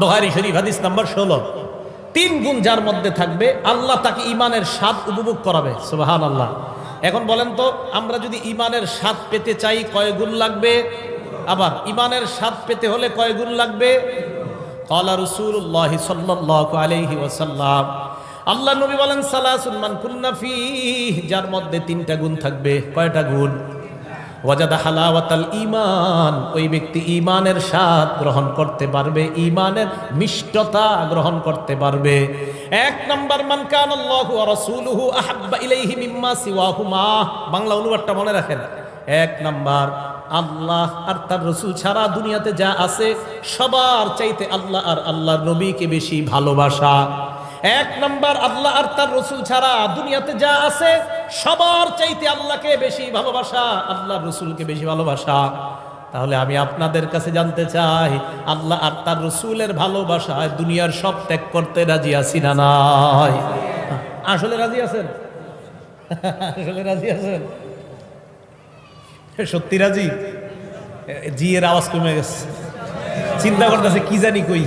বহারি শরীফ, হাদিস নাম্বার ষোলো। তিন গুণ যার মধ্যে থাকবে, আল্লাহ তাকে ইমানের স্বাদ উপভোগ করাবে সুবাহান আল্লাহ এখন বলেন তো, আমরা যদি ইমানের স্বাদ পেতে চাই, কয় গুণ লাগবে? আবার ইমানের স্বাদ পেতে হলে কয় গুণ লাগবে? কলা রসুল্লাহ সাল্লাহ আলহি ওসাল্লাম আল্লাহ নবী বলেন সালাহ সুলমান কুন্নাফি যার মধ্যে তিনটা গুণ থাকবে, কয়টা গুণ? ওয়াজাদা হালাওয়াতাল ইমান ওই ব্যক্তি ইমানের স্বাদ গ্রহণ করতে পারবে ইমানের মিষ্টতা গ্রহণ করতে পারবে। এক নম্বর, মান কান আল্লাহু রাসূলুহু আহাব্বা ইলাইহি মিম্মা সিওয়াহুমা। বাংলা অনুবাদটা মনে রাখেন। এক নাম্বার, আল্লাহ আর তার রসুল ছাড়া দুনিয়াতে যা আছে, সবার চাইতে আল্লাহ আর আল্লাহর নবীকে বেশি ভালোবাসা। এক নাম্বার, আল্লাহ আর তার রসুল ছাড়া দুনিয়াতে যা আছে সবার চাইতে আল্লাহকে বেশি ভালোবাসা আল্লাহ রসুলকে বেশি ভালোবাসা। তাহলে আমি আপনাদের কাছে জানতে চাই, আল্লাহ আর তার রসুলের ভালোবাসায় দুনিয়ার সব ত্যাগ করতে রাজি আছি না নাই? আসলে রাজি আছেন? আসলে রাজি আছেন? সত্যি রাজি? জি এর আওয়াজ কমে গেছে। চিন্তা করতেছে, কি জানি কই?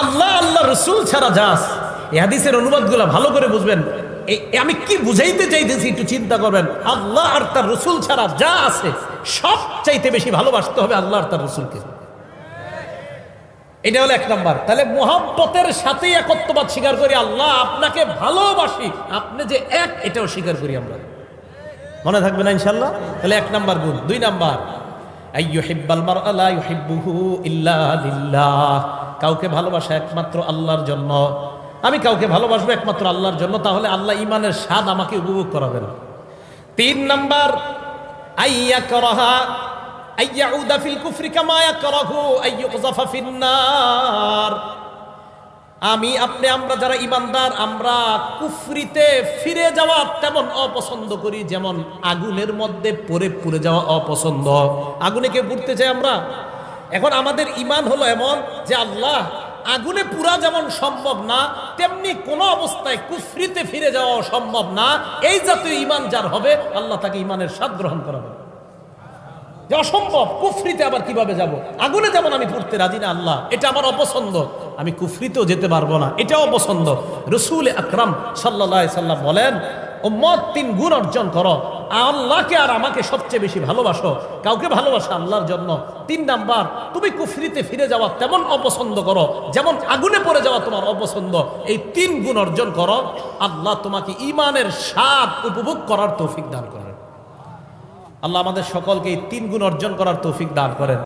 আল্লাহ আল্লাহ, রসুল ছাড়া যাস এই হাদিসের অনুবাদগুলো ভালো করে বুঝবেন। আমি কি বুঝাইতে চাইতেছি একটু চিন্তা করবেন। আল্লাহ আর তার রসুল ছাড়া যা আছে, সব চাইতে বেশি ভালোবাসতে হবে আল্লাহ আর তার রসুলকে। এটা হলো এক নম্বর। তাহলে মোহাম্মতের সাথে একত্ববাদ স্বীকার করি, আল্লাহ আপনাকে ভালোবাসি। আপনি যে এক, এটাও স্বীকার করি আমরা। মনে থাকবে না ইনশাল্লাহ তাহলে এক নাম্বার গুণ। দুই নাম্বার কাউকে ভালোবাসা একমাত্র আল্লাহর জন্য। আমি কাউকে ভালোবাসবো একমাত্র আল্লাহর জন্য, তাহলে আল্লাহ ইমানের স্বাদ আমাকে উপভোগ করাবেন। তিন নাম্বার, আইয়া করহা আইয়াউদা ফিল কুফরি কামা ইয়াকরাহু আইয়ুকযাফা ফিন্নার আমি, আপনি, আমরা যারা ইমানদার আমরা কুফরিতে ফিরে যাওয়া তেমন অপছন্দ করি, যেমন আগুনের মধ্যে পড়ে পুড়ে যাওয়া অপছন্দ। আগুনে কে পুড়তে চাই আমরা? এখন আমাদের ইমান হলো এমন যে আল্লাহ আগুনে পুরা যেমন সম্ভব না, তেমনি কোনো অবস্থায় কুফরিতে ফিরে যাওয়া সম্ভব না। এই জাতীয় ইমান যার হবে, আল্লাহ তাকে ইমানের স্বাদ গ্রহণ করাবে। যে অসম্ভব, কুফরিতে আবার কীভাবে যাব? আগুনে যেমন আমি পড়তে রাজি না, আল্লাহ, এটা আমার অপছন্দ। আমি কুফরিতেও যেতে পারব না, এটাও অপছন্দ। রসুল আকরাম সাল্লাহ সাল্লাম বলেন ও মত তিন গুণ অর্জন করো আল্লাহকে আর আমাকে সবচেয়ে বেশি ভালোবাসো। কাউকে ভালোবাসো আল্লাহর জন্য। তিন নাম্বার, তুমি কুফরিতে ফিরে যাওয়া তেমন অপছন্দ করো, যেমন আগুনে পড়ে যাওয়া তোমার অপছন্দ। এই তিন গুণ অর্জন করো, আল্লাহ তোমাকে ইমানের স্বাদ উপভোগ করার তৌফিক দান করেন। আল্লাহ আমাদের সকলকে এই তিন গুণ অর্জন করার তৌফিক দান করেন।